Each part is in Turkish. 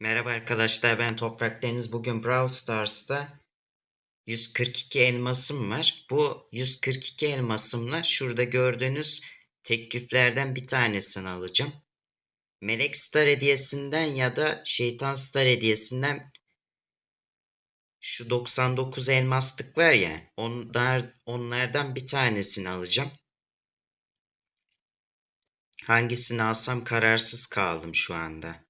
Merhaba arkadaşlar ben Toprak Deniz. Bugün Brawl Stars'ta 142 elmasım var. Bu 142 elmasımla şurada gördüğünüz tekliflerden bir tanesini alacağım. Melek Star hediyesinden ya da Şeytan Star hediyesinden şu 99 elmaslık var ya onlar, onlardan bir tanesini alacağım. Hangisini alsam kararsız kaldım şu anda.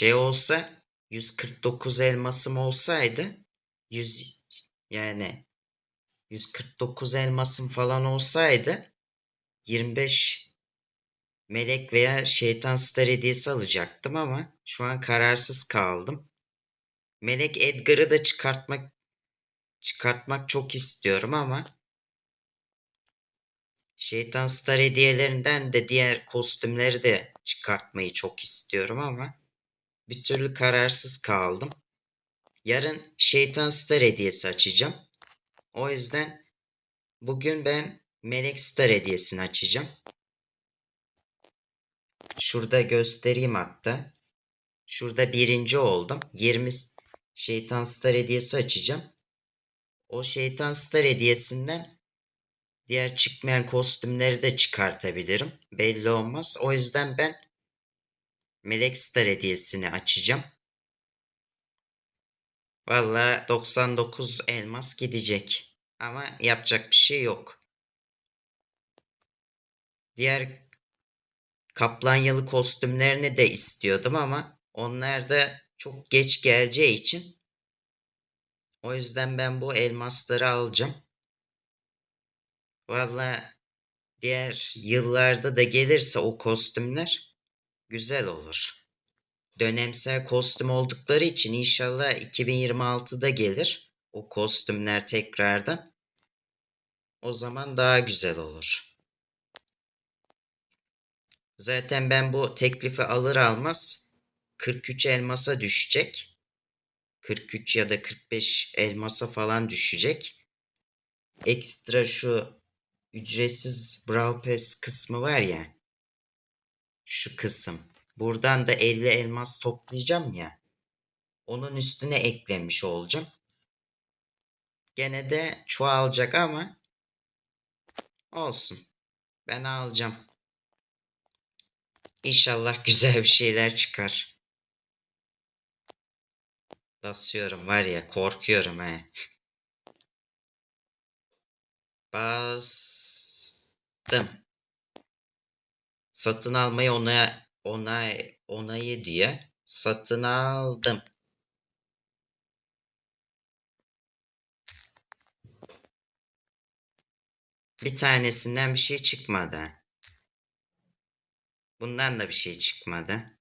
Şey olsa 149 elmasım olsaydı 100 yani 149 elmasım falan olsaydı 25 melek veya şeytan star hediyesi alacaktım ama şu an kararsız kaldım. Melek Edgar'ı da çıkartmak çıkartmak çok istiyorum ama şeytan star hediyelerinden de diğer kostümleri de çıkartmayı çok istiyorum ama bir türlü kararsız kaldım. Yarın şeytan star hediyesi açacağım. O yüzden bugün ben melek star hediyesini açacağım. Şurada göstereyim hatta. Şurada birinci oldum. 20 şeytan star hediyesi açacağım. O şeytan star hediyesinden diğer çıkmayan kostümleri de çıkartabilirim. Belli olmaz. O yüzden ben melek star hediyesini açacağım. Valla 99 elmas gidecek. Ama yapacak bir şey yok. Diğer kaplanyalı kostümlerini de istiyordum ama onlar da çok geç geleceği için o yüzden ben bu elmasları alacağım. Valla diğer yıllarda da gelirse o kostümler güzel olur. Dönemsel kostüm oldukları için inşallah 2026'da gelir o kostümler tekrardan. O zaman daha güzel olur. Zaten ben bu teklifi alır almaz 43 elmasa düşecek. 43 ya da 45 elmasa falan düşecek. Ekstra şu ücretsiz Brawl Pass kısmı var ya. Şu kısım. Buradan da 50 elmas toplayacağım ya. Onun üstüne eklemiş olacağım. Gene de çoğalacak ama olsun. Ben alacağım. İnşallah güzel bir şeyler çıkar. Basıyorum var ya korkuyorum he. Bastım. Satın almayı ona onay onayı diye satın aldım. Bir tanesinden bir şey çıkmadı. Bundan da bir şey çıkmadı.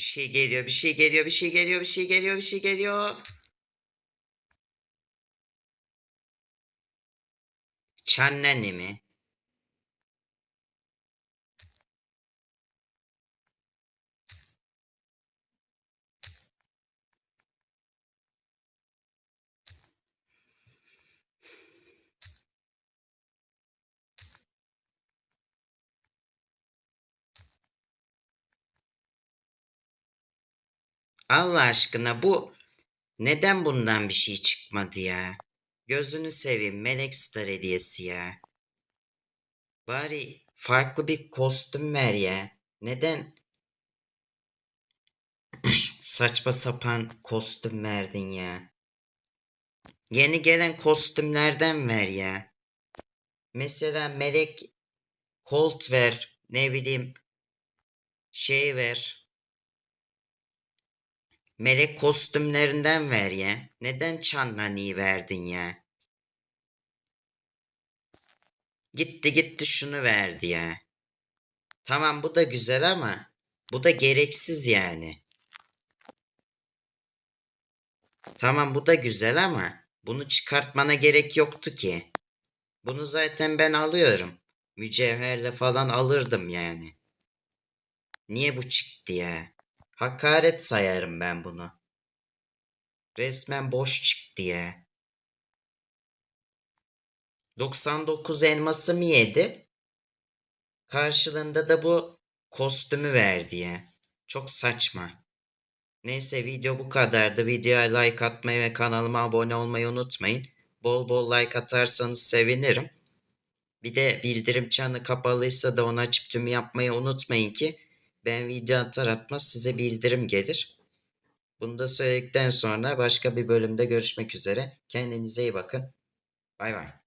Bir şey geliyor, bir şey geliyor, bir şey geliyor, bir şey geliyor, bir şey geliyor. Çanneni mi? Allah aşkına bu neden bundan bir şey çıkmadı ya? Gözünü seveyim Melek Star hediyesi ya. Bari farklı bir kostüm ver ya. Neden saçma sapan kostüm verdin ya? Yeni gelen kostümlerden ver ya. Mesela Melek Colt ver. Ne bileyim şey ver. Melek kostümlerinden ver ya. Neden Çanlani'yi verdin ya? Gitti gitti şunu verdi ya. Tamam bu da güzel ama bu da gereksiz yani. Tamam bu da güzel ama bunu çıkartmana gerek yoktu ki. Bunu zaten ben alıyorum. Mücevherle falan alırdım yani. Niye bu çıktı ya? Hakaret sayarım ben bunu. Resmen boş çıktı ya. 99 elması mı yedi? Karşılığında da bu kostümü verdi ya. Çok saçma. Neyse video bu kadardı. Videoya like atmayı ve kanalıma abone olmayı unutmayın. Bol bol like atarsanız sevinirim. Bir de bildirim çanı kapalıysa da onu açıp tüm yapmayı unutmayın ki ben video atar atmaz size bildirim gelir. Bunu da söyledikten sonra başka bir bölümde görüşmek üzere. Kendinize iyi bakın. Bay bay.